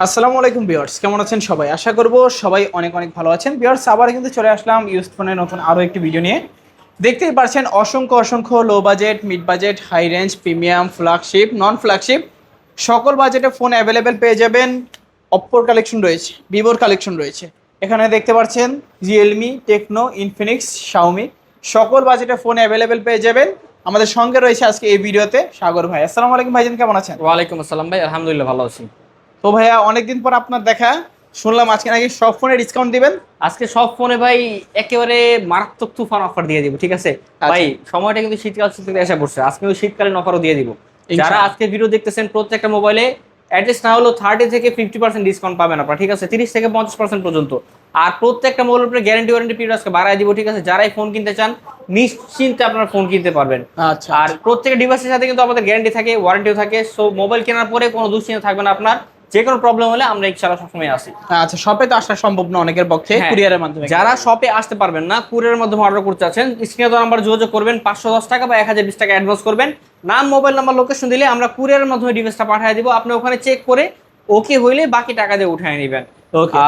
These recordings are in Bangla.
আসসালামু আলাইকুম বিয়ার্স কেমন আছেন সবাই? আশা করব সবাই অনেক অনেক ভালো আছেন। বিয়ার্স আবার কিন্তু চলে আসলাম ইউজ ফোনের নতুন আরও একটি ভিডিও নিয়ে। দেখতেই পারছেন অসংখ্য অসংখ্য low budget mid budget high range premium flagship non flagship সকল বাজেটে ফোন অ্যাভেলেবেল পেয়ে যাবেন। অপ্পোর কালেকশন রয়েছে ভিভোর কালেকশন রয়েছে। এখানে দেখতে পাচ্ছেন রিয়েলমি টেকনো ইনফিনিক্স শাওমি সকল বাজেটে ফোন অ্যাভেলেবেল পেয়ে যাবেন। আমাদের সঙ্গে রয়েছে আজকে এই ভিডিওতে সাগর ভাই। আসসালামু আলাইকুম ভাইজান, কেমন আছেন? ওয়ালাইকুম আসসালাম ভাই, আলহামদুলিল্লাহ ভালো আছি। তো ভাইয়া অনেকদিন পর আপনার দেখা। শুনলাম আজকে নাকি সব ফোনে ডিসকাউন্ট দিবেন। আজকে সব ফোনে ভাই একেবারে মারাত্মক তুফান অফার দিয়ে দিব ঠিক আছে? আচ্ছা। ভাই সময়টা কিন্তু শীতকাল শীতকালে এসে পড়ছে আজকে ওই শীতকালীন অফারও দিয়ে দিব। যারা আজকে ভিডিও দেখতেছেন প্রত্যেকটা মোবাইলে অ্যাটলিস্ট না হলো থার্টি থেকে ফিফটি পার্সেন্ট ডিসকাউন্ট পাবেন আপনারা ঠিক আছে? তিরিশ থেকে পঞ্চাশ পার্সেন্ট পর্যন্ত। আর প্রত্যেকটা মোবাইলের উপরে গ্যারান্টি ওয়ারেন্টি পিরিয়ড আজকে বাড়ায় দিব ঠিক আছে? যারাই ফোন কিনতে চান নিশ্চিন্তে আপনারা ফোন কিনতে পারবেন। আচ্ছা আর প্রত্যেকটা ডিভাইসের সাথে কিন্তু আমাদের গ্যারান্টি থাকে ওয়ারেন্টিও থাকে। সো মোবাইল কেনার পরে কোনো দুশ্চিন্তা থাকবে না আপনার। যে কোনো প্রবলেম হলে আমরা ইনশাআল্লাহ সবসময় আসি আচ্ছা শপে তো আসা সম্ভব না অনেকের পক্ষে হ্যাঁ। কুরিয়ারের মাধ্যমে। যারা শপে আসতে পারবেন না কুরিয়ারের মাধ্যমে অর্ডার করতে আছেন স্ক্রিনে তো নাম্বার যোগাযোগ করবেন পাঁচশো দশ টাকা বা এক হাজার বিশ টাকা অ্যাডভান্স করবেন। নাম মোবাইল নাম্বার লোকেশন দিলে আমরা কুরিয়ারের মাধ্যমে ডিভাইসটা পাঠিয়ে দিব। আপনি ওখানে চেক করে ওকে হইলে বাকি টাকা দিয়ে উঠিয়ে নেবেন।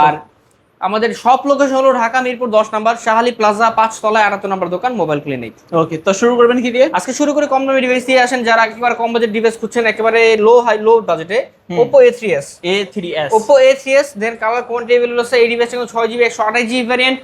আর আমাদের সব লোকেশন হলো ঢাকা মিরপুর দশ নাম্বার শাহালি প্লাজা পাঁচ তলায় আটাত্তর নাম্বার দোকান মোবাইল ক্লিনিক ওকে তো শুরু করবেন কি দিয়ে? আজকে শুরু করে কম দামি ডিভাইস দিয়ে। আসেন যারা একেবারে কম বাজেট ডিভাইস খুঁজছেন একেবারে লো হাই লো বাজেটে Oppo A three S A three S Oppo A three S then colour কোন টেবিল হলো এই ডিভাইস ছয় জিবি একশো আঠাশ জিবি ভ্যারিয়েন্ট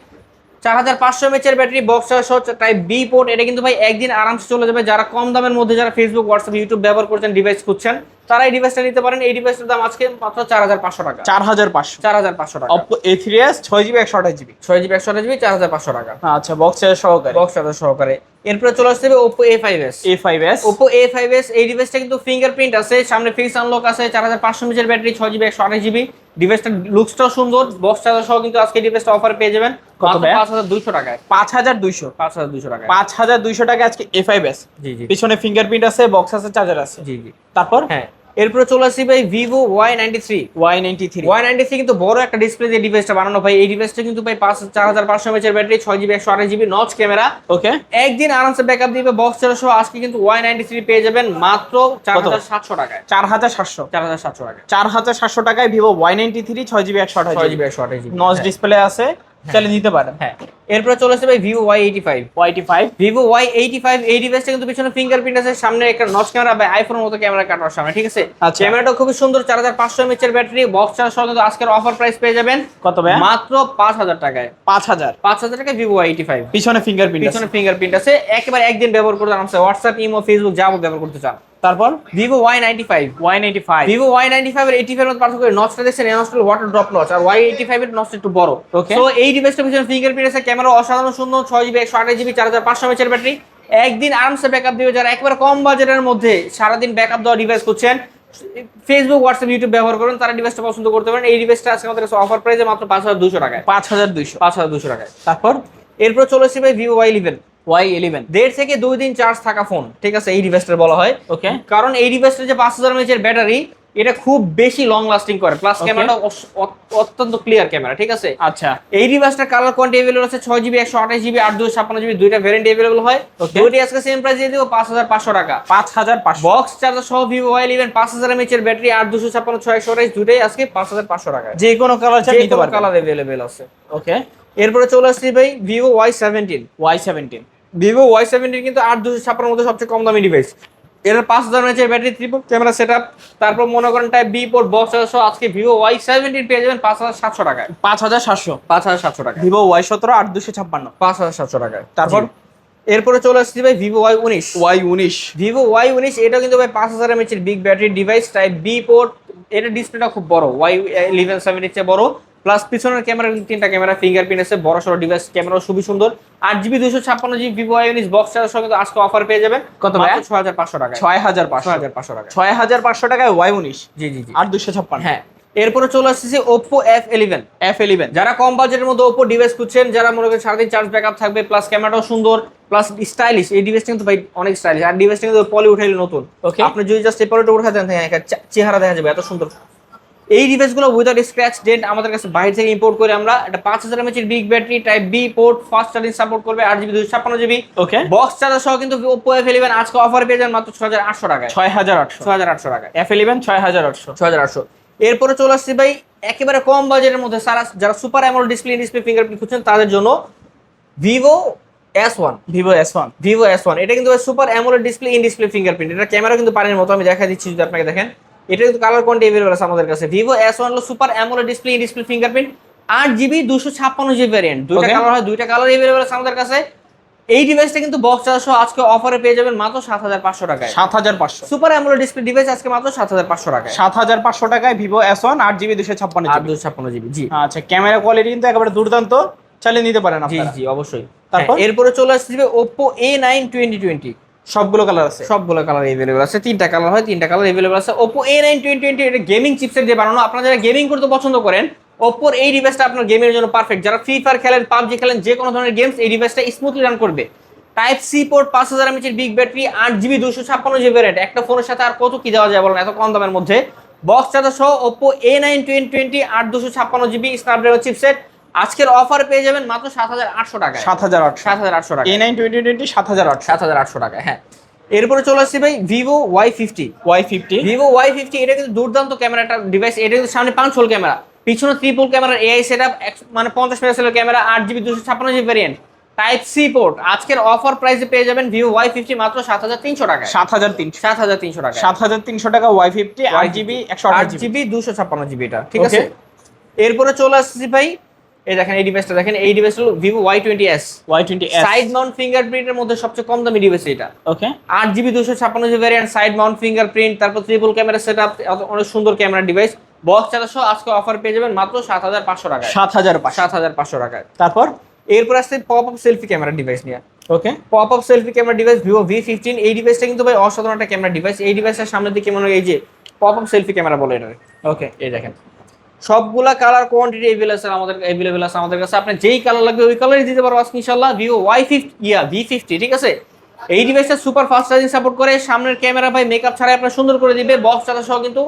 চার হাজার পাঁচশো এমএচের ব্যাটারি বক্স সহ টাইপ বি পোর্ট এটা কিন্তু ভাই একদিন আরামসে চলে যাবে। যারা কম দামের মধ্যে যারা ফেসবুক হোয়াটসঅ্যাপ ইউটিউব ব্যবহার করছেন ডিভাইস খুঁজছেন তারা এই ডিভাইসটা নিতে পারেন। এই ডিভাইসটার দাম আজকে মাত্র চার হাজার পাঁচশো টাকা। চার হাজার পাঁচশো। চার হাজার পাঁচশো টাকা। অপো এ থ্রি এস ছয় জিবি একশো আঠাশ জিবি। ছয় জিবি একশো আঠাশ জিবি চার হাজার পাঁচশো টাকা। আচ্ছা বক্স সহকারে। বক্স চার্জার সহকারে। এরপরে চলে আসতে হবে Oppo A five S A five S Oppo A five S এই ডিভাইসটা কিন্তু ফিঙ্গারপ্রিন্ট আছে সামনে ফেস আনলক আছে চার হাজার পাঁচশো মিটার ব্যাটারি ছয় জিবি একশো আঠাশ জিবি। ডিভাইসটার লুকসটাও সুন্দর বক্স চার্জার সহ কিন্তু আজকে ডিভাইসটা অফার পেয়ে যাবেন। কত ভাইয়া? পাঁচ হাজার দুইশো টাকায়। পাঁচ হাজার দুইশো? পাঁচ হাজার দুইশো পাঁচ হাজার দুইশো টাকা আজকে এফ আই বেস জি জি। পিছনে ফিঙ্গারপ্রিন্ট আছে বক্স আছে চার্জার আছে। জি জি। তারপর? হ্যাঁ। এরপরে চলে আসছি ভাই Vivo Y ninety three Y ninety three Y ninety three কিন্তু বড় একটা ডিসপ্লে দিয়ে ডিভাইসটা বানানো ভাই এই ডিভাইসটা কিন্তু ভাই পাঁচ চার হাজার পাঁচশো এমএচের ব্যাটারি ছয় জিবি একশো আঠাশ জিবি নচ ক্যামেরা ওকে একদিন আরামসে ব্যাকআপ দিবে বক্স সহ আজকে কিন্তু ওয়াই নাইনটি থ্রি পেয়ে যাবেন মাত্র চার হাজার সাতশো টাকায়। চার হাজার সাতশো। চার হাজার সাতশো টাকায়। চার হাজার সাতশো টাকায় ভিভো ওয়াই নাইনটি থ্রি ছয় জিবি একশো আঠাশ জিবি একশো আঠাশ জিবি নচ ডিসপ্লে আছে। চাইলে নিতে পারেন। হ্যাঁ। এরপরে চলে আসছে ভাই ভিভো ওয়াই এইটি ফাইভ ওয়াইটি five Vivo Y eighty five এই ডিভাইসটা কিন্তু পিছনে ফিঙ্গারপ্রিন্ট আছে সামনে একটা নচ ক্যামেরা বা আইফোনের মতো ক্যামেরা কাটার সামনে ঠিক আছে? আচ্ছা। ক্যামেরাটা খুবই সুন্দর চার হাজার পাঁচশো এমএচ এর ব্যাটারি বক্স চার্জ সহ কিন্তু আজকের অফার প্রাইস পেয়ে যাবেন। কত ভাইয়া? মাত্র পাঁচ হাজার টাকায়। পাঁচ হাজার। পাঁচ হাজার টাকায় ভিভো ওয়াই এইটি ফাইভ পিছনে ফিঙ্গারপ্রিন্ট পিছনে ফিঙ্গারপ্রিন্ট আছে একেবারে একদিন ব্যবহার করতে আরামসে হোয়াটসঅ্যাপ ইমো ফেসবুক যাব ব্যবহার করতে চান। তারপর Vivo Y ninety five Y ninety five Vivo Y ninety five এর এইটি ফাইভ মধ্যে পার্থক্য নচটা দেখছেন এই নচটা ওয়াটার ড্রপ নচ আর ওয়াই এইটি ফাইভ এর নচটা একটু বড়। Okay. তো এই ডিভাইসটা পিছনে ফিঙ্গারপ্রিন্ট আছে ক্যামেরা অসাধারণ সুন্দর ছয় জিবি একশো আঠাশ জিবি চার হাজার পাঁচশো এমএচের ব্যাটারি একদিন আরামসে ব্যাকআপ দিবে যারা একবার কম বাজেটের মধ্যে সারাদিন ব্যাকআপ দেওয়া ডিভাইস করছেন ফেসবুক হোয়াটসঅ্যাপ ইউটিউব ব্যবহার করেন তারা ডিভাইসটা পছন্দ করতে পারেন। এই ডিভাইসটা আজকে আমাদের অফার প্রাইসে মাত্র পাঁচ হাজার দুশো টাকায়। পাঁচ হাজার দুইশো। পাঁচ হাজার দুশো টাকায়। তারপর এরপর চলে ভাই Vivo Y eleven Y eleven দেড় থেকে দুই দিন চার্জ থাকা ফোন ঠিক আছে? এই ডিভাইসটার বলা হয়। ওকে কারণ এই ডিভাইসটা যে পাঁচ হাজার এমএচের ব্যাটারি এটা খুব বেশি লং লাস্টিং করে। প্লাস ক্যামেরাটা অত্যন্ত ক্লিয়ার ক্যামেরা ঠিক আছে? আচ্ছা। এই ডিভাইসটার কালার কোয়ান্টি অ্যাভেলেবল আছে ছয় জিবি একশো আঠাশ জিবি আট দুশো ছাপ্পান্ন জিবি দুইটা ভ্যারিয়েন্ট অ্যাভেলেবল হয়. দুইটি আজকে সেম প্রাইস দিয়ে দিব পাঁচ হাজার পাঁচশো টাকা। পাঁচ হাজার পাঁচশো। বক্স চার্জার সহ ভিভো ওয়াই ইলেভেন পাঁচ হাজার এমএচের ব্যাটারি আট দুশো ছাপ্পান্ন ছয় একশো আঠাশ দুইটাই আজকে পাঁচ হাজার পাঁচশো টাকা যে কোনো কালার নিতে পারবেন কালার অ্যাভেলেবেল আছে। ওকে এরপরে চলে আসছি ভাই Vivo Y seventeen Y seventeen Vivo Y seventeen কিন্তু আট দুশো ছাপ্পান্ন মধ্যে সবচেয়ে কম দামি ডিভাইস এর পাঁচ হাজার এমএচের battery triple camera set up তারপর মনে করেন টাইপ বি পোর্ট বক্স সহ আজকে ভিভো ওয়াই সেভেন্টিন পেয়ে যাবেন পাঁচ হাজার সাতশো টাকায়। পাঁচ হাজার সাতশো। পাঁচ হাজার সাতশো টাকা ভিভো ওয়াই সতেরো আট দুশো ছাপ্পান্ন। পাঁচ হাজার সাতশো টাকায়। তারপর? এরপরে চলে আসছি ভাই ভিভো ওয়াই উনিশ। ওয়াই উনিশ। ভিভো ওয়াই উনিশ এটা কিন্তু ভাই পাঁচ হাজার এমএচের big battery device type B port এটা ডিসপ্লেটা খুব বড়। ওয়াই ইলেভেন সেভেন চেয়ে বড়। প্লাস পিছনের ক্যামেরা তিনটা ক্যামেরা ফিঙ্গারপ্রিন্ট আছে বড় সড়ো ডিভাইস ক্যামেরা খুবই সুন্দর। আট জিবি দুশো ছাপ্পান্ন জিবি ভিভো উনিশ বক্স চার্জার সঙ্গে আজকে অফার পেয়ে যাবেন। কত ভাইয়া? ছয় হাজার পাঁচশো টাকা ছয় হাজার পাঁচশো। হাজার পাঁচশো টাকা ছয় হাজার পাঁচশো টাকায় ওয়াই উনিশ জি জি জি। আর দুশো ছাপ্পান্ন। হ্যাঁ। এরপরে চলে আসছে Oppo F eleven F eleven যারা কম বাজেটের মধ্যে ওপো ডিভাইস খুঁজছেন যারা মনে করেন সারাদিন চার্জ ব্যাকআপ থাকবে প্লাস ক্যামেরাটাও সুন্দর প্লাস স্টাইলিশ এই ডিভাইসটা কিন্তু ভাই অনেক স্টাইলিশ আর ডিভাইসটা কিন্তু পলি উঠাইলে নতুন. আপনি যদি জাস্ট এপারেটে উঠা দেন চেহারা দেখা যাবে এত সুন্দর। এই ডিভাইসগুলো উইদাউট স্ক্র্যাচ ডেন্ট আমাদের কাছে বাইরে থেকে ইম্পোর্ট করে আমরা একটা পাঁচ হাজার এমএচের big battery type B port fast charging support করবে আট জিবি দুশো ছাপ্পান্ন জিবি ওকে বক্স চার্জার সহ কিন্তু ওপো এফ ইলেভেন আজকে অফার পেয়ে যান মাত্র ছ হাজার আটশো টাকায়। ছয় হাজার আটশো। ছ হাজার আটশো টাকায়। এফ ইলেভেন ছয় হাজার আটশো। ছ হাজার আটশো। এরপরে চলে আসছি ভাই একেবারে কম বাজেটের মধ্যে সারা যারা super AMOLED display display fingerprint খুঁজছেন তাদের জন্য Vivo S one Vivo S one Vivo S one এটা কিন্তু super AMOLED display in display fingerprint এটা ক্যামেরা কিন্তু পানির মতো আমি দেখা দিচ্ছি যদি আপনাকে দেখেন। এটা কিন্তু কালার কোয়ান্টি এভেলেবল আছে আমাদের কাছে। ভিভো এস ওয়ান হলো super AMOLED display display fingerprint আট জিবি দুশো ছাপ্পান্ন জিবি ভ্যারিয়েন্ট দুইটা কালার হয় দুইটা কালার এভেলেবল আছে আমাদের কাছে। এই ডিভাইসটা কিন্তু বক্স চারশো আজকে অফারে পেয়ে যাবেন মাত্র সাত হাজার পাঁচশো টাকায়। সাত হাজার পাঁচশো। সুপার অ্যামোলেড ডিসপ্লে ডিভাইস আজকে মাত্র সাত হাজার পাঁচশো টাকায়। সাত হাজার পাঁচশো টাকায় ভিভো এস ওয়ান আট জিবি দুশো ছাপ্পান্ন আট দুশো ছাপ্পান্ন জিবি জি। আচ্ছা ক্যামেরা কোয়ালিটি কিন্তু একেবারে দুর্দান্ত। চালিয়ে নিতে পারেন জি আপনারা। জি অবশ্যই। তারপর? হ্যাঁ, এরপরে চলে আসছে Oppo A nine twenty twenty সবগুলো কালার আছে। সবগুলো কালার এভেলেবল আছে, তিনটা কালার হয়, তিনটা কালার এভেলেবল আছে। ওপো টোয়েন্টি টোয়েন্টি এটা গেমিং চিপসেট দিয়ে বানানো। আপনারা যারা গেমিং করতে পছন্দ করেন ওপোর এই ডিভাইসটা আপনার গেমের জন্য পারফেক্ট যারা ফ্রি ফায়ার খেলেন পাবজি খেলেন, যে কোনো ধরনের গেমস এই ডিভাইসটা স্মুথলি রান করবে। টাইপ সি পোর্ট পাঁচ হাজার এমএচের বিগ ব্যাটারি আট জিবি দুশো ছাপ্পান্ন জিবি রেট একটা ফোনের সাথে আর কত কি দেওয়া যায় বলেন, এত কম দামের মধ্যে। বক্স চার্জার সহ টোয়েন্টি টোয়েন্টি আট দুশো ছাপ্পান্ন জিবি স্ন্যাপড্রাগন চিপসেট আজকের অফার পেয়ে যাবেন মাত্র সাত হাজার আটশো টাকা সাত হাজার আটশো। সাত হাজার আটশো টাকা এ নাইন টোয়েন্টি টোয়েন্টি সাত হাজার আটশো। সাত হাজার আটশো টাকা হ্যাঁ। এরপরে চলে আসছি ভাই Vivo Y fifty Y fifty Vivo Y fifty এটা কিন্তু দুর্দান্ত ক্যামেরাটা ডিভাইস এটা কিন্তু সামনে পাঁচ হোল ক্যামেরা। পিছনে triple camera AI set up মানে পঞ্চাশ মেগাপিক্সেলের ক্যামেরা আট জিবি দুশো ছাপ্পান্ন GB variant type C port আজকের অফার প্রাইসে পেয়ে যাবেন ভিভো ওয়াই ফিফটি মাত্র সাত হাজার তিনশো টাকা সাত হাজার তিনশো। সাত হাজার তিনশো টাকা সাত হাজার তিনশো টাকা ওয়াই ফিফটি আট জিবি একশো আট জিবি দুশো ছাপ্পান্ন জিবি এটা ঠিক আছে? এরপরে চলে আসছি ভাই এই দেখেন এই ডিভাইসটা দেখেন এই ডিভাইস হলো Vivo Y twenty S Y twenty side mount ফিঙ্গারপ্রিন্টের মধ্যে সবচেয়ে কম দামি ডিভাইস এটা। ওকে আট জিবি দুশো ছাপ্পান্ন GB variant side mount fingerprint তারপর ট্রিপল ক্যামেরা সেট আপ অনেক সুন্দর ক্যামেরা ডিভাইস বক্স চারশো আজকে অফার পেয়ে যাবেন মাত্র সাত হাজার পাঁচশো টাকায়। সাত হাজার সাত হাজার পাঁচশো টাকায়। তারপর? এরপর আসছে pop up selfie camera device নিয়ে। Okay pop up selfie camera device Vivo V fifteen এই ডিভাইসটা কিন্তু ভাই অসাধারণ একটা ক্যামেরা ডিভাইস এই ডিভাইসের সামনে দিকে মনে হয় এই যে পপ আপ সেলফি ক্যামেরা বলে এটা ওকে এই দেখেন। সবগুলা কালার কোয়ান্টিটি এভেলেবল আছে আমাদের এভেলেবল আছে আমাদের কাছে। আপনি যেই কালার লাগবে ওই কালারই দিতে পারব আজকে ইনশাল্লাহ ভিভো ওয়াই ফিফটি ইয়া ভি ফিফটি ঠিক আছে? এই ডিভাইসটা সুপার ফাস্ট চার্জিং সাপোর্ট করে সামনের ক্যামেরা ভাই মেকআপ ছাড়াই আপনার সুন্দর করে দিবে বক্স চার্জার সহ কিন্তু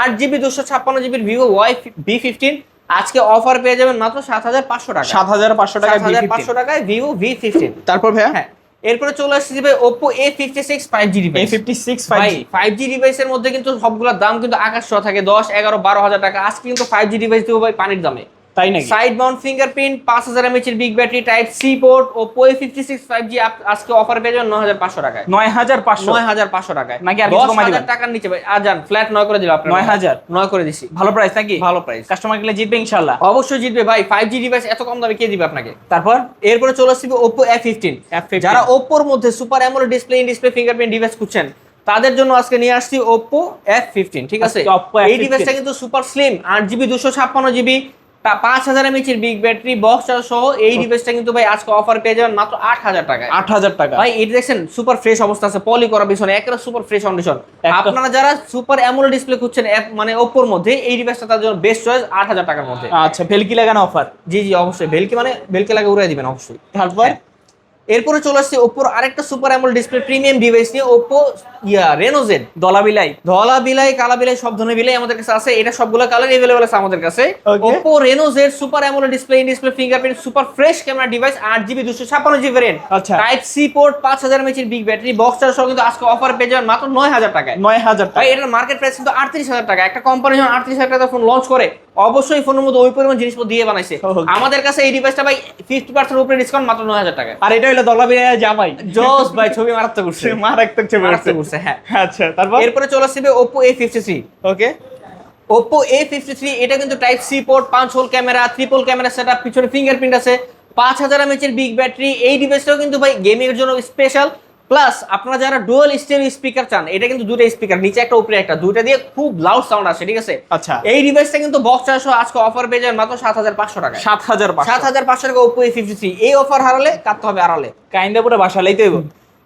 আট জিবি দুশো ছাপ্পান্ন জিবির ভিভো ওয়াই ভি ফিফটিন আজকে অফার পেয়ে যাবেন মাত্র সাত হাজার পাঁচশো টাকা। সাত হাজার পাঁচশো টাকা সাত হাজার পাঁচশো টাকায় ভিভো ভি ফিফটিন তারপর ভাইয়া? হ্যাঁ। এরপরে চলে আসছে যে ভাই Oppo A fifty six five G A device fifty six five ভাই ফাইভ জি ডিভাইসের মধ্যে কিন্তু সবগুলোর দাম কিন্তু আকাশ ছোঁয়া থাকে দশ এগারো বারো হাজার টাকা। আজকে কিন্তু ফাইভ জি ডিভাইস দেবো ভাই পানির দামে। তাই নাকি? সাইড মাউন্ট ফিঙ্গারপ্রিন্ট পাঁচ হাজার এমএচ এর big battery type C port Oppo A fifty six five G আজকে অফার পেয়ে যাবেন নয় হাজার পাঁচশো টাকায়। নয় হাজার পাঁচশো? নয় হাজার পাঁচশো টাকায়। নাকি আর দশ হাজার টাকার নিচে যান ফ্ল্যাট নয় করে দিল আপনার। নয় হাজার? নয় করে দিছি। ভালো প্রাইস নাকি? ভালো প্রাইস কাস্টমার গেলে জিতবে ইনশাল্লাহ অবশ্যই জিতবে ভাই ফাইভ জি ডিভাইস এত কম দামে কে দিবে আপনাকে? তারপর? এরপরে চলে আসছে ওপো এফ ফিফটিন F15 যারা ওপ্পোর মধ্যে super AMOLED display in display fingerprint device খুঁজছেন তাদের জন্য আজকে নিয়ে আসছি ওপ্পো এফ ফিফটিন ঠিক আছে? এই F15 ডিভাইসটা কিন্তু সুপার স্লিম আট জিবি দুশো ছাপ্পান্ন জিবি পাঁচ হাজার এমএচ এর বিগ ব্যাটারি বক্স সহ এই ডিভাইসটা কিন্তু ভাই আজকে অফার পেয়ে যাবেন মাত্র আট হাজার টাকায়। আট হাজার টাকা। ভাই এটা দেখছেন সুপার ফ্রেশ অবস্থা আছে পলি করা পিছনে একেবারে সুপার ফ্রেশ কন্ডিশন আপনারা যারা সুপার অ্যামোলেড ডিসপ্লে খুঁজছেন মানে ওপ্পোর মধ্যে এই ডিভাইসটা তার জন্য বেস্ট চয়েস আট হাজার টাকার মধ্যে। আচ্ছা ভেলকি লাগানো অফার জি জি অবশ্যই বেলকি মানে বেলকি লাগে উড়াই দিবেন অবশ্যই। তারপর? হ্যাঁ। এরপরে চলে আসছে ওপ্পোর আরেকটা super AMOLED display premium device নিয়ে ওপ্পো ইয়া রেনো জেড দলা বিলাই ধলা বিলাই কালা বিলাই সব ধরনের বিলাই আমাদের কাছে আছে। এটা সবগুলো কালার এভেলেবল আছে আমাদের কাছে। Okay. Oppo Reno Z super AMOLED display in display fingerprint super fresh camera device আট জিবি দুশো ছাপ্পান্ন জিবি ভ্যারিয়েন্ট আচ্ছা। টাইপ সি পোর্ট পাঁচ হাজার এমএচের বিগ ব্যাটারি বক্স চার্জ সহ কিন্তু আজকে অফার পেয়ে যাবেন মাত্র নয় হাজার টাকায়। নয় হাজার ভাই টাকা এটার মার্কেট প্রাইস কিন্তু আটত্রিশ হাজার টাকা। একটা কোম্পানি যখন আটত্রিশ হাজার টাকা ফোন লঞ্চ করে অবশ্যই ফোনের মধ্যে ওই পরিমাণ জিনিসপত্র দিয়ে বানাইছে। আমাদের কাছে এই ডিভাইসটা ভাই ফিফটি পার্সেন্ট উপরে ডিসকাউন্ট মাত্র নয় হাজার টাকা আর এটা হলো দলা বিলাই জামাই। জস ভাই ছবি মারাত্মক মারাত্মক ছবি মারাত্মক করছে হ্যাঁ। আচ্ছা তারপর? এরপরে চলে আসবে fifty three okay. Oppo A fifty three এটা কিন্তু টাইপ সি পোর্ট পাঁচ hole camera triple camera set up পিছনে ফিঙ্গারপ্রিন্ট আছে। পাঁচ হাজার এমএচ এর বিগ ব্যাটারি এই ডিভাইসটাও কিন্তু ভাই গেমিং এর জন্য স্পেশাল প্লাস আপনারা যারা ডুয়াল স্টেরিও স্পিকার চান এটা কিন্তু দুটো স্পিকার নিচে একটা উপরে একটা দুইটা দিয়ে খুব লাউড সাউন্ড আসে ঠিক আছে? আচ্ছা। এই ডিভাইসটা কিন্তু বক্স চারশো আজকে অফার পেয়ে যাবেন মাত্র সাত হাজার পাঁচশো টাকা সাত হাজার সাত হাজার পাঁচশো টাকা ওপো এ ফিফটি থ্রি এই অফার হারালে কাটতে হবে আড়ালে। কাইন্দা পুরো বাসা লাইতে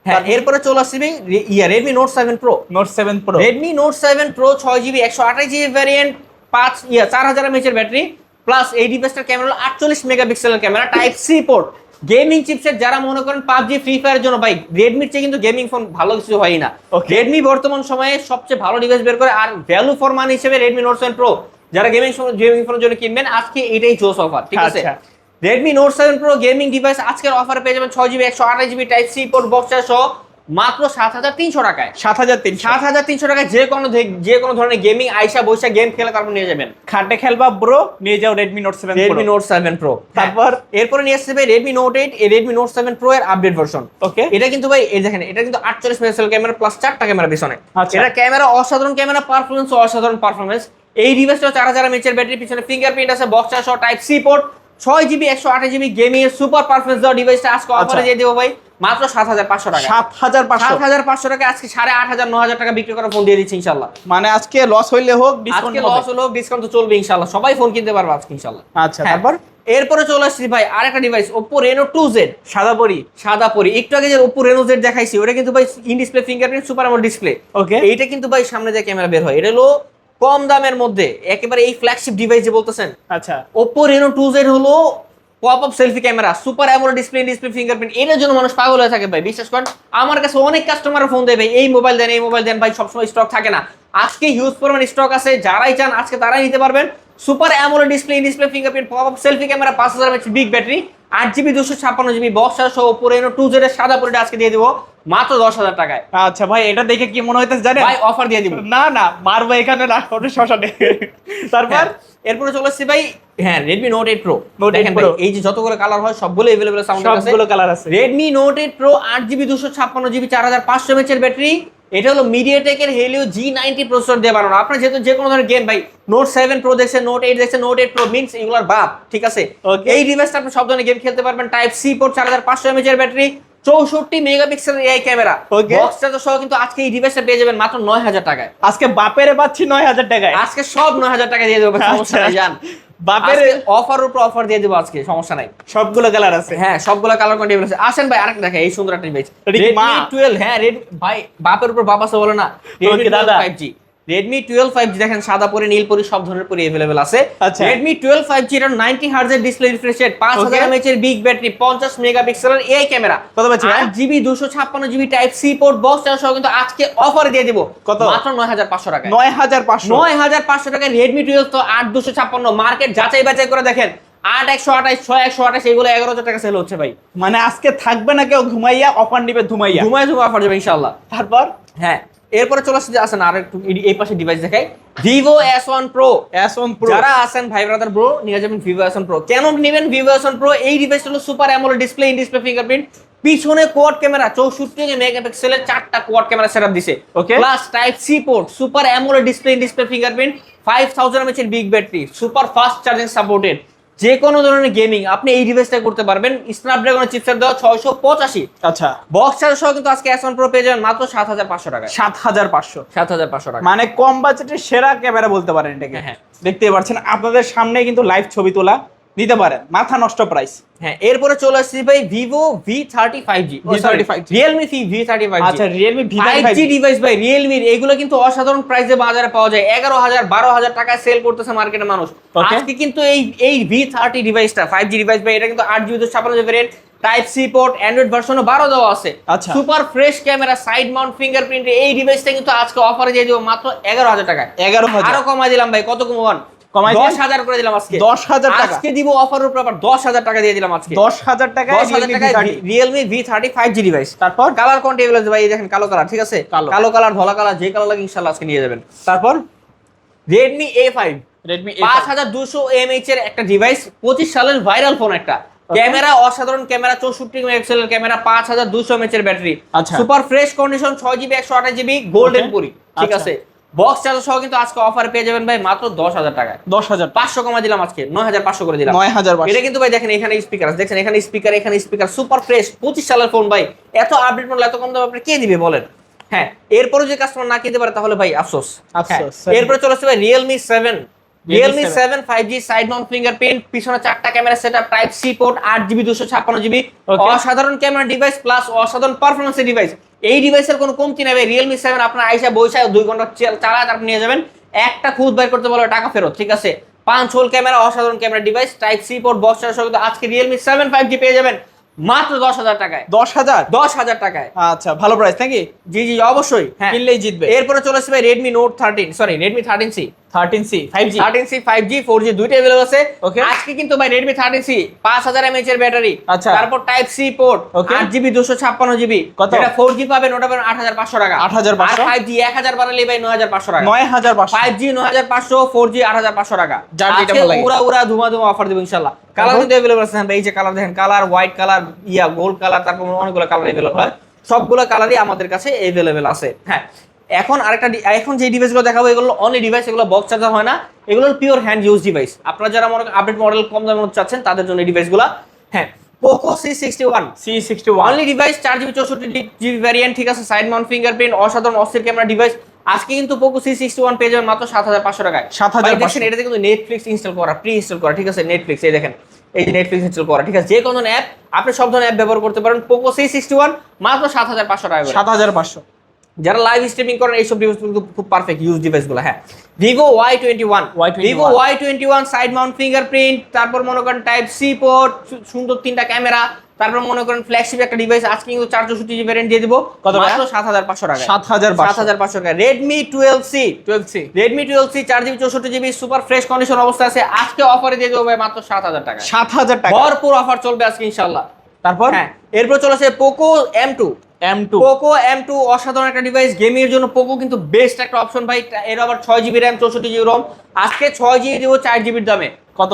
হ্যাঁ এরপরে চলে আসবে ইয়া Redmi Note seven Pro Note seven Pro Redmi Note seven Pro ছয় জিবি একশো আঠাশ জিবি ভ্যারিয়েন্ট পাঁচ ইয়া চার হাজার এমএচের ব্যাটারি প্লাস এই ডিভাইসটার ক্যামেরা হলো আটচল্লিশ মেগাপিক্সেলের camera type C port gaming chipset যারা মনে করেন পাবজি ফ্রি ফায়ারের জন্য ভাই রেডমির চেয়ে কিন্তু গেমিং ফোন ভালো কিছু হয় না. রেডমি বর্তমান সময়ে সবচেয়ে ভালো ডিভাইস বের করে আর ভ্যালু ফর মানি হিসেবে রেডমি নোট সেভেন প্রো যারা গেমিং গেমিং ফোনের জন্য কিনবেন আজকে এটাই জোস অফার ঠিক আছে? আচ্ছা। Redmi Note seven Pro gaming device আজকের অফারে পেয়ে যাবেন ছয় জিবি একশো আঠাশ জিবি টাইপ সি পোর্ট বক্সার সহ মাত্র সাত হাজার তিনশো টাকায়। সাত হাজার তিনশো। সাত হাজার তিনশো টাকায় যে কোনো যে কোনো ধরনের গেমিং আইসা বৈশা গেম খেলে তারপর নিয়ে যাবেন। খাটে খেলবা ব্রো নিয়ে যাও Redmi Note seven Redmi Note seven Pro তারপর? এরপরে নিয়ে আসছে ভাই রেডমি নোট এইট এই রেডমি নোট সেভেন প্রো এর আপডেট ভার্সন ওকে এটা কিন্তু ভাই এই দেখেন এটা কিন্তু আটচল্লিশ মেগাপিক্সেল ক্যামেরা প্লাস চারটা ক্যামেরা পিছনে। আচ্ছা। এটা ক্যামেরা অসাধারণ ক্যামেরা পারফরমেন্স অসাধারণ পারফরমেন্স এই ডিভাইসটা চার হাজার এমএচের ব্যাটারি পিছনে ফিঙ্গারপ্রিন্ট আছে বক্স চারশো টাইপ সি পোর্ট ছয় জিবি একশো আঠাশ জিবি গেমিং এর সুপার পারফরমেন্স দেওয়া ডিভাইসটা আজকে আচ্ছা। অফারে দিয়ে দেবো ভাই। মাত্র সাত হাজার পাঁচশো টাকা সাত হাজার সাত হাজার পাঁচশো টাকা আজকে সাড়ে আট হাজার ন হাজার টাকা বিক্রি করা ফোন দিয়ে দিচ্ছি ইনশাল্লাহ। মানে আজকে লস হইলে হোক ডিসকাউন্ট আজকে লস হলো ডিসকাউন্ট তো চলবে ইনশাল্লাহ। সবাই ফোন কিনতে পারবে আজকে ইনশাল্লাহ। আচ্ছা হ্যাঁ। তারপর? এরপরে চলে আসছি ভাই আরেকটা ডিভাইস Oppo Reno 2Z সাদা পরি। সাদা পরি। একটু আগে যে Oppo Reno Z দেখাইছি ওটা কিন্তু ভাই in display fingerprint super display okay এইটা কিন্তু ভাই সামনে যে ক্যামেরা বের হয়। এটা হলো কম দামের মধ্যে একেবারে এই ফ্ল্যাগশিপ ডিভাইস যে বলতেছেন। আচ্ছা। ওপো রেনো টু জেড হলো pop up selfie camera super AMOLED display display fingerprint এটার জন্য মানুষ পাগল হয়ে থাকে ভাই বিশ্বাস করেন? আমার কাছে অনেক কাস্টমার ফোন দেয় ভাই এই মোবাইল দেন এই মোবাইল দেন ভাই সবসময় স্টক থাকে না। আজকে হিউজ পরিমাণ স্টক আছে যারাই চান আজকে তারাই নিতে পারবেন। Super AMOLED display display fingerprint pop up selfie camera পাঁচ হাজার বিগ ব্যাটারি আট জিবি দুশো ছাপ্পান্ন জিবি বক্স সহ Reno 2Z এর সাদা পরিটা আজকে দিয়ে দিব মাত্র দশ হাজার টাকায়। আচ্ছা ভাই এটা দেখে কি মনে হইতেছে জানেন? ভাই অফার দিয়ে দিব। না না মারবো এখানে না ওটা শ্মশানে তারপর? হ্যাঁ, এরপরে চলে আসছি ভাই হ্যাঁ Redmi Note eight Pro Note 8 দেখেন ভাই এই যে যতগুলো কালার হয় সবগুলো এভেলেবেল আছে আমাদের কাছে। সবগুলো কালার আছে। রেডমি নোট এইট প্রো আট জিবি দুশো ছাপ্পান্ন জিবি চার হাজার পাঁচশো এমএচের ব্যাটারি এটা হলো মিডিয়াটেকের হেলিও জি নাইনটি প্রসেসর দিয়ে বানানো। আপনার যেহেতু যে কোনো ধরনের গেম ভাই নোট সেভেন প্রো দেখছে নোট এইট দেখছে নোট এইট প্রো মিন্স এগুলোর বাপ ঠিক আছে. এই ডিভাইসটা আপনি সব ধরনের গেম খেলতে পারবেন। টাইপ সি পোর্ট চার হাজার পাঁচশো এমএচের ব্যাটারি চৌষট্টি megapixel AI camera. Okay. Box charger সহ কিন্তু আজকে এই ডিভাইসটা পেয়ে যাবেন মাত্র নয় হাজার টাকায়। আজকে বাপেরে পাচ্ছি নয় হাজার টাকায়। আজকে সব নয় হাজার টাকা দিয়ে দেবো সমস্যা নাই আচ্ছা। জান। বাপের অফার উপর অফার দিয়ে দেবো আজকে সমস্যা নাই। সবগুলো কালার আছে। হ্যাঁ সবগুলো কালার কোয়ান্টিটি আছে। আসেন ভাই আরেকটা দেখেন এই সুন্দর একটা ডিভাইস এটা কি মা? Redmi 12 হ্যাঁ রেড ভাই বাপের উপর বাপ আছে বলে না। 12 দাদা। রেডমি টুয়েলভ ফাইভ জি দেখেন সাদা পরে নীল পরে সব ধরনের পরে এভেলেবেল আছে। Redmi twelve five G ninety হার্জের display refresh rate পাঁচ হাজার এমএচ এর বিগ ব্যাটারি পঞ্চাশ মেগাপিক্সেলের এই ক্যামেরা কত পাচ্ছি আট জিবি দুশো ছাপ্পান্ন GB type C port box সহ কিন্তু আজকে অফার দিয়ে দিব। কত? মাত্র নয় হাজার পাঁচশো টাকা নয় হাজার পাঁচশো। নয় হাজার পাঁচশো টাকা রেডমি টুয়েলভ তো আট দুশো ছাপ্পান্ন। মার্কেট যাচাই বাছাই করে দেখেন। আট একশো আঠাশ ছয় একশো আঠাশ এগুলো এগারো হাজার টাকা সেল হচ্ছে ভাই। মানে আজকে থাকবে না কেউ ঘুমাইয়া অফার নিবে ধুমাইয়া। ধুমাইয়া ধুমাই অফার যাবে ইনশাল্লাহ তারপর? হ্যাঁ। এরপরে চলে আসছে যে আসেন আর একটু এই- পাশে ডিভাইস দেখাই। Vivo S one Pro S one Pro যারা আছেন ভাই ব্রাদার ব্রো নিয়ে যাবেন ভিভো এস ওয়ান প্রো কেন নেবেন ভিভো এস ওয়ান প্রো এই ডিভাইসটা হলো super AMOLED display in display fingerprint পিছনে কোয়াড ক্যামেরা চৌষট্টি মেগাপিক্সেলের চারটা কোয়াড ক্যামেরা সেটআপ দিছে। Okay plus type C port super AMOLED display in display fingerprint five thousand mAh এর big battery super fast charging supported যে কোনো ধরনের গেমিং আপনি এই ডিভাইসটা করতে পারবেন। স্ন্যাপড্রাগনের চিপসেট দেওয়া ছয়শো পঁচাশি। আচ্ছা। বক্স চার্জ সহ কিন্তু আজকে এস ওয়ান প্রো পেয়ে যাবেন মাত্র সাত হাজার পাঁচশো টাকা সাত হাজার পাঁচশো। সাত হাজার পাঁচশো টাকা মানে কম বাজেটের সেরা ক্যামেরা বলতে পারেন এটাকে। হ্যাঁ, দেখতেই দেখতে পাচ্ছেন আপনাদের সামনে কিন্তু লাইভ ছবি তোলা। নিতে পারেন। মাথা নষ্ট প্রাইস হ্যাঁ এরপরে চলে আসছি ভাই Vivo V thirty five G V35G Realme V thirty five আচ্ছা Realme V five G device ভাই রিয়েলমির এগুলো কিন্তু অসাধারণ প্রাইসে বাজারে পাওয়া যায়। এগারো হাজার বারো হাজার টাকায় সেল করতেছে মার্কেটে মানুষ। আজকে কিন্তু এই এই ভি থার্টি ডিভাইসটা ফাইভ জি ডিভাইস ভাই এটা কিন্তু আট জিবি ছাপান্ন GB rate type C port Android ভার্সনও বারো দেওয়া আছে। আচ্ছা। Super fresh camera side mount fingerprint এই ডিভাইসটা কিন্তু আজকে অফারে দিয়ে দেবো মাত্র এগারো হাজার টাকায়। এগারো হাজার। আরও কমাই দিলাম ভাই কত কমান কমাই দিলেন? দশ হাজার করে দিলাম আজকে। দশ হাজার টাকা। আজকে দিব অফারের উপর আবার দশ হাজার টাকা দিয়ে দিলাম আজকে। দশ হাজার টাকায় দশ হাজার টাকায় Realme V thirty five G device তারপর? কালার ভাই এই দেখেন কালো কালার ঠিক আছে? কালো। কালো কালার ধলা কালার যে কালার লাগে ইনশাল্লাহ আজকে নিয়ে যাবেন। তারপর? রেডমি এ ফাইভ রেডমি পাঁচ হাজার দুশো এমএইচ এর একটা ডিভাইস পঁচিশ সালের ভাইরাল ফোন একটা। ক্যামেরা অসাধারণ ক্যামেরা চৌষট্টি মেগাপিক্সেলের ক্যামেরা পাঁচ হাজার দুশো এমএইচ এর ব্যাটারি। সুপার ফ্রেশ কন্ডিশন ছয় জিবি একশো আঠাশ জিবি গোল্ডেন. পুরি ঠিক আচ্ছা। আছে? বক্স চার্জার সহ কিন্তু আজকে অফার পেয়ে যাবেন ভাই মাত্র দশ হাজার টাকায়। দশ হাজার পাঁচশো কমা দিলাম আজকে নয় হাজার পাঁচশো করে দিলাম। নয় হাজার এটা কিন্তু ভাই দেখেন এখানে স্পিকার আছে। দেখছেন এখানে স্পিকার এখানে স্পিকার সুপার ফ্রেশ পঁচিশ সালের ফোন ভাই। এত আপডেট মডেল এত কম দাম আপনি কে দিবে বলেন? হ্যাঁ এরপরে যে কাস্টমার না কিনতে পারে তাহলে ভাই আফসোস। আফসোস। হ্যাঁ, এরপরে চলে আসছে ভাই Realme seven Realme 7 seven five G side mount fingerprint পিছনে চারটা camera set up type C port আট জিবি দুশো ছাপ্পান্ন জিবি. অসাধারণ ক্যামেরা ডিভাইস প্লাস অসাধারণ পারফরমেন্সের ডিভাইস এই ডিভাইসের কোনো কমতি নেবে রিয়েলমি সেভেন আপনার আইসা বৈশাখ দুই ঘণ্টা চালায় তারপর নিয়ে যাবেন। একটা খুদ বের করতে বলো টাকা ফেরত ঠিক আছে? পাঁচ হোল ক্যামেরা অসাধারণ camera device type C port box সহ আজকে রিয়েলমি সেভেন ফাইভ জি পেয়ে যাবেন মাত্র দশ হাজার টাকায়। দশ হাজার? দশ হাজার টাকায়। আচ্ছা ভালো প্রাইস নাকি? জি জি অবশ্যই। হ্যাঁ কিনলেই জিতবে। এরপরে চলে আসবে Redmi Note thirteen sorry Redmi thirteen C দুইটা আছে. আজকে কিন্তু ভাই এর ব্যাটারি আচ্ছা। তারপর টাইপ সি পোর্ট কত? এটা পাবেন ওটা পাবেন টাকা। 8,500 ফাইভ জি এক হাজার ভাই নয় হাজার পাঁচশো টাকা। নয় হাজার পাঁচশো। ফাইভ জি নয় হাজার পাঁচশো ফোর জি আট হাজার পাঁচশো টাকা। যার যেটা আজকে ভালো লাগে। উড়া উড়া ধুমা ধুমা অফার দেবো কালার? কিন্তু আছে। ভাই এই যে কালার দেখেন কালার হোয়াইট কালার ইয়া গোল্ড কালার তারপর অনেকগুলো কালার হয়। সবগুলো কালারই আমাদের কাছে আছে। হ্যাঁ। এখন আরেকটা এখন যে ডিভাইসগুলো দেখাবো এগুলো অনলি ডিভাইস এগুলো বক্স চার্জার হয় না। এগুলো পিওর হ্যান্ড ইউজ ডিভাইস আপনারা যারা মনে আপডেট মডেল কম দামের চাচ্ছেন তাদের জন্য এই ডিভাইসগুলো হ্যাঁ। Poco C sixty one C sixty one only device চার জিবি চৌষট্টি জিবি ভ্যারিয়েন্ট ঠিক আছে? সাইড মাউন্ট ফিঙ্গারপ্রিন্ট অসাধারণ অস্থির ক্যামেরা ডিভাইস আজকে কিন্তু পোকো সি সিক্সটি ওয়ান পেয়ে যাবেন মাত্র সাত হাজার পাঁচশো টাকায়। সাত হাজার দেখছেন এটাতে কিন্তু নেটফ্লিক্স ইনস্টল করা প্রি ইনস্টল করা ঠিক আছে? নেটফ্লিক্স এই দেখেন। এই যে নেটফ্লিক্স ইনস্টল করা ঠিক আছে? যে কোনো অ্যাপ আপনি সব ধরনের অ্যাপ ব্যবহার করতে পারেন। পোকো সি সিক্সটি ওয়ান মাত্র সাত হাজার পাঁচশো টাকা সাত হাজার পাঁচশো। যারা লাইভ স্ট্রিমিং করেন এইসব ডিভাইস কিন্তু খুব পারফেক্ট ইউজ ডিভাইসগুলো হ্যাঁ। Vivo Y twenty one Y21 Vivo Y twenty one side mount fingerprint তারপর মনে করেন টাইপ সি পোর্ট সুন্দর তিনটা ক্যামেরা তারপর মনে করেন ফ্ল্যাগশিপ একটা ডিভাইস আজকে কিন্তু চার চৌষট্টি জিবি ভ্যারিয়েন্ট দিয়ে দিব। কত মাত্র সাত হাজার পাঁচশো টাকা সাত হাজার সাত হাজার পাঁচশো টাকা Redmi twelve C twelve C Redmi twelve C চার জিবি চৌষট্টি জিবি সুপার ফ্রেশ কন্ডিশন অবস্থা আছে। আজকে অফারে দিয়ে দেবো মাত্র সাত হাজার টাকা সাত হাজার টাকা। ভরপুর অফার চলবে আজকে ইনশাল্লাহ তারপর? হ্যাঁ। এরপর চলেছে Poco M two M two Poco M two অসাধারণ একটা ডিভাইস গেমিং এর জন্য পোকো কিন্তু বেস্ট একটা অপশন ভাই। এর আবার ছয় জিবি র্যাম চৌষট্টি জিবি রোম আজকে ছয় জিবি দিব চার জিবির দামে। কত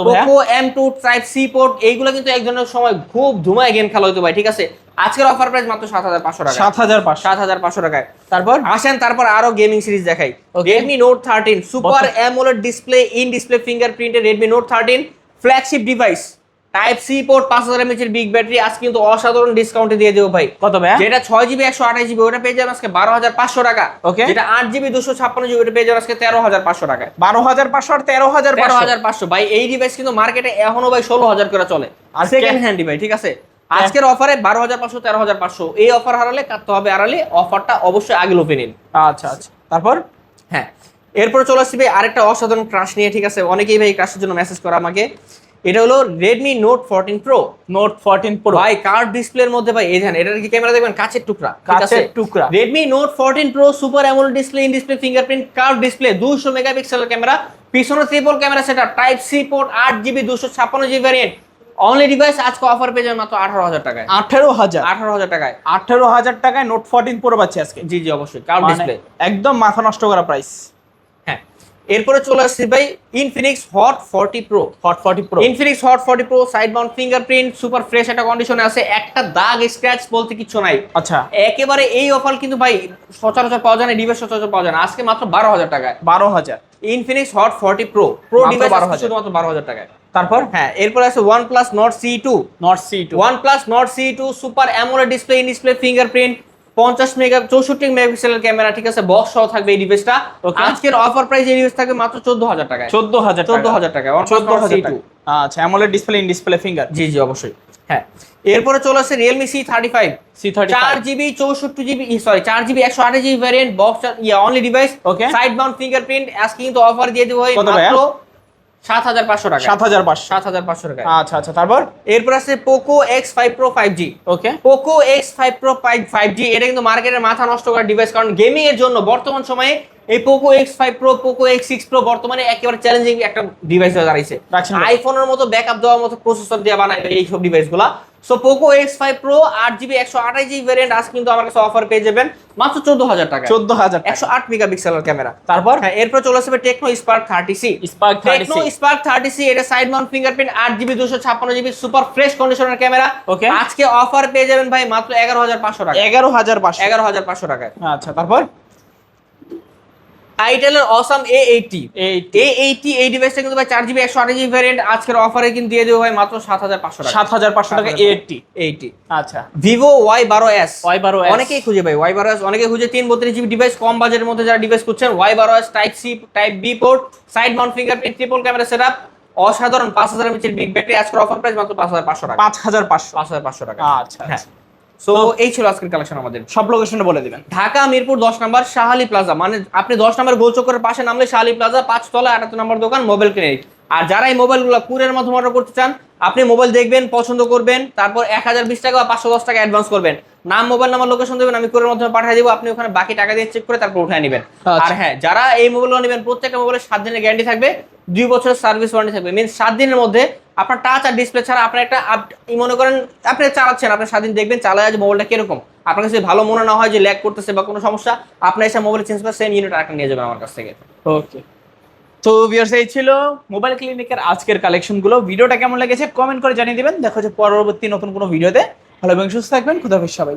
M two type C port এইগুলো কিন্তু একজনের সময় খুব ধুমায় গেম খেলা হতো ভাই ঠিক আছে? আজকের অফার প্রাইস মাত্র সাত হাজার পাঁচশো টাকা সাত হাজার পাঁচশো। সাত হাজার পাঁচশো টাকায়। তারপর? আসেন তারপর আরও গেমিং সিরিজ দেখাই. রেডমি নোট থার্টিন সুপার বলো। অ্যামোলেড ডিসপ্লে ইন ডিসপ্লে ফিঙ্গারপ্রিন্টের Redmi Note thirteen flagship device type C port পাঁচ হাজার এমএচ এর বিগ ব্যাটারি আজকে কিন্তু অসাধারণ ডিসকাউন্টে দিয়ে দেবো ভাই। কত ভাইয়া যেটা ছয় জিবি একশো আঠাশ জিবি ওটা পেয়ে যাবেন আজকে বারো হাজার পাঁচশো টাকা। Okay. যেটা আট জিবি দুশো ছাপ্পান্ন জিবি ওটা পেয়ে যাবেন আজকে তেরো হাজার পাঁচশো টাকায় বারো হাজার পাঁচশো আর তেরো হাজার তেরো হাজার পাঁচশো। ভাই এই ডিভাইস কিন্তু মার্কেটে এখনও ভাই ষোলো হাজার করে চলে। আর সেকেন্ড হ্যান্ড ডিভাইস ঠিক আছে? আজকের অফারে বারো হাজার পাঁচশো তেরো হাজার পাঁচশো। এই অফার হারালে কাটতে হবে আড়ালে অফারটা অবশ্যই আগে লোপে নিন। আচ্ছা আচ্ছা। তারপর? হ্যাঁ। এরপরে চলে আসবে আরেকটা অসাধারণ ক্রাশ নিয়ে ঠিক আছে? অনেকেই ভাই ক্রাশের জন্য মেসেজ করে আমাকে। এটা হলো Redmi Note fourteen Pro Note fourteen Pro ভাই কার্ড ডিসপ্লের মধ্যে ভাই এই দেখেন এটার কি ক্যামেরা দেখবেন? কাচের টুকরা কাচের টুকরা। Redmi Note fourteen Pro super AMOLED display in display fingerprint curve display দুশো মেগাপিক্সেলের ক্যামেরা পিছনে ট্রিপল ক্যামেরা সেটা টাইপ সি পোর্ট আট জিবি দুশো ছাপ্পান্ন জিবি ভ্যারিয়েন্ট অনলি ডিভাইস আজকে অফার পেয়ে যাবেন মাত্র আঠারো হাজার টাকায়। আঠেরো হাজার। আঠারো হাজার টাকায়। আঠেরো হাজার টাকায় নোট ফোরটিন প্রো পাচ্ছি আজকে। জি জি অবশ্যই মানে ডিসপ্লে একদম মাথা নষ্ট করা প্রাইস এরপরে চলে আসছি ভাই Infinix Hot forty Pro Hot forty Pro Infinix Hot forty Pro side mount fingerprint super fresh একটা কন্ডিশনে আছে একটা দাগ স্ক্র্যাচ বলতে কিছু নাই। আচ্ছা। একেবারে এই অফার কিন্তু ভাই সচরাচর পাওয়া যায় না ডিভাইস সচরাচর পাওয়া যায় না। আজকে মাত্র বারো হাজার টাকায়। বারো হাজার। Infinix Hot forty Pro Pro device 12,000 শুধুমাত্র বারো হাজার টাকায়। তারপর? হ্যাঁ এরপরে আছে one plus Nord C two Nord C two one plus Nord C two super AMOLED display in display fingerprint পঞ্চাশ মেগা চৌষট্টি মেগাপিক্সেলের ক্যামেরা ঠিক আছে? বক্স সহ থাকবে এই ডিভাইসটা Okay. আজকের অফার প্রাইস এই ডিভাইস থাকবে মাত্র চোদ্দ হাজার টাকায়। চোদ্দ হাজার চোদ্দ হাজার টাকা চোদ্দ হাজার টু টাকা। আচ্ছা AMOLED display in display finger জি জি অবশ্যই। হ্যাঁ। এরপরে চলে আসছে Realme C thirty five C thirty চার জিবি চৌষট্টি জিবি সরি চার জিবি একশো আঠাশ জিবি ভ্যারিয়েন্ট বক্স ইয়া only device okay side mount fingerprint আজকে কিন্তু অফার দিয়ে দেবো ভাই? মাত্র সাত হাজার পাঁচশো টাকা। সাত হাজার পাঁচশো। সাত হাজার পাঁচশো টাকা। আচ্ছা আচ্ছা তারপর? এরপর আছে Poco X five Pro five G okay Poco X five Pro five five G এটা কিন্তু মার্কেটের মাথা নষ্ট করা ডিভাইস কারণ গেমিং এর জন্য বর্তমান সময়ে এই Poco X five Pro Poco X six Pro বর্তমানে একেবারে চ্যালেঞ্জিং একটা ডিভাইস হয়ে দাঁড়াইছে। আইফোনের মতো ব্যাকআপ দেওয়ার মতো প্রসেসর দিয়ে বানায় এইসব ডিভাইসগুলো so Poco X five Pro আট জিবি একশো আঠাশ জিবি ভ্যারিয়েন্ট আজ কিন্তু আমার কাছে অফার পেয়ে যাবেন মাত্র চোদ্দ হাজার টাকা চোদ্দ হাজার একশো আট মেগা মেগাপিক্সেলের ক্যামেরা। তারপর? হ্যাঁ এরপর চলে আসবে Tecno Spark thirty C Spark Tecno Spark thirty C এটা সাইড মাউন্ট ফিঙ্গারপ্রিন্ট আট জিবি দুশো ছাপ্পান্ন জিবি সুপার ফ্রেশ কন্ডিশনের ক্যামেরা। ওকে আজকে অফার পেয়ে যাবেন ভাই মাত্র এগারো হাজার পাঁচশো টাকা এগারো হাজার পাঁচশো। এগারো হাজার পাঁচশো টাকায়। আচ্ছা তারপর? আইটেলের অসাম এ এইটটি এই এ এইটটি এই ডিভাইসটা কিন্তু ভাই চার জিবি একশো আঠাশ জিবি ভ্যারিয়েন্ট আজকের অফারে কিন্তু দিয়ে দেবো ভাই মাত্র সাত হাজার পাঁচশো সাত হাজার পাঁচশো টাকা 7,500 এইটটি এইটটি আচ্ছা। ভিভো ওয়াই বারো এস ওয়াই বারো অনেকেই খুঁজে ভাই ওয়াই বারো এস অনেকে খুঁজে তিন বত্রিশ জিবি ডিভাইস কম বাজেটের মধ্যে যারা ডিভাইস খুঁজছেন ওয়াই বারো S type C type B port side mount fingerprint triple camera set অসাধারণ পাঁচ হাজার এমএচের বিগ ব্যাটারি আজকের অফার প্রাইস মাত্র পাঁচ হাজার পাঁচশো টাকা। পাঁচ হাজার পাঁচশো। পাঁচ হাজার পাঁচশো টাকা। আচ্ছা হ্যাঁ। আচ্ছা। সো এই ছিল আজকের কালেকশন আমাদের। সব লোকেশনে বলে দিবেন। ঢাকা মিরপুর দশ নম্বর শাহালি প্লাজা। মানে আপনি দশ নম্বর গোলচক্করের পাশে নামলে শাহালি প্লাজা পাঁচ তলা আটাত্তর নম্বর দোকান মোবাইল ক্লিনিক আর যারা এই মোবাইলগুলো কুরিয়ার মাধ্যমে অর্ডার করতে চান আপনি মোবাইল দেখবেন পছন্দ করবেন তারপর এক হাজার বিশ টাকা বা পাঁচশো দশ টাকা অ্যাডভান্স করবেন। নাম মোবাইল নাম্বার লোকেশন দেবেন আমি কোরের মাধ্যমে পাঠিয়ে দিব আপনি ওখানে বাকি টাকা দিয়ে চেক করে তারপর উঠায় নেবেন। আচ্ছা। আর হ্যাঁ যারা এই মোবাইলগুলো নেবেন প্রত্যেকটা মোবাইলের সাত দিনের গ্যারান্টি থাকবে দুই বছরের সার্ভিস ওয়ারেন্টি থাকবে। মিনস সাত দিনের মধ্যে আপনার টাচ আর ডিসপ্লে ছাড়া আপনার একটা মনে করেন আপনি চালাচ্ছেন, আপনি স্বাধীন দেখবেন চালায় যে মোবাইলটা কীরকম। আপনার কাছে ভালো মনে না হয় যে ল্যাগ করতেছে বা কোনো সমস্যা, আপনি এসে মোবাইল চেঞ্জ করে সেম ইউনিট আরেকটা নিয়ে যাবেন আমার কাছ থেকে। ওকে তো ভিউয়ার্স এই ছিল মোবাইল ক্লিনিকের আজকের কালেকশনগুলো ভিডিওটা কেমন লেগেছে কমেন্ট করে জানিয়ে দিবেন। দেখো যে পরবর্তী নতুন কোনো ভিডিওতে। ভালো এবং সুস্থ থাকবেন। খুদাফিজ সবাই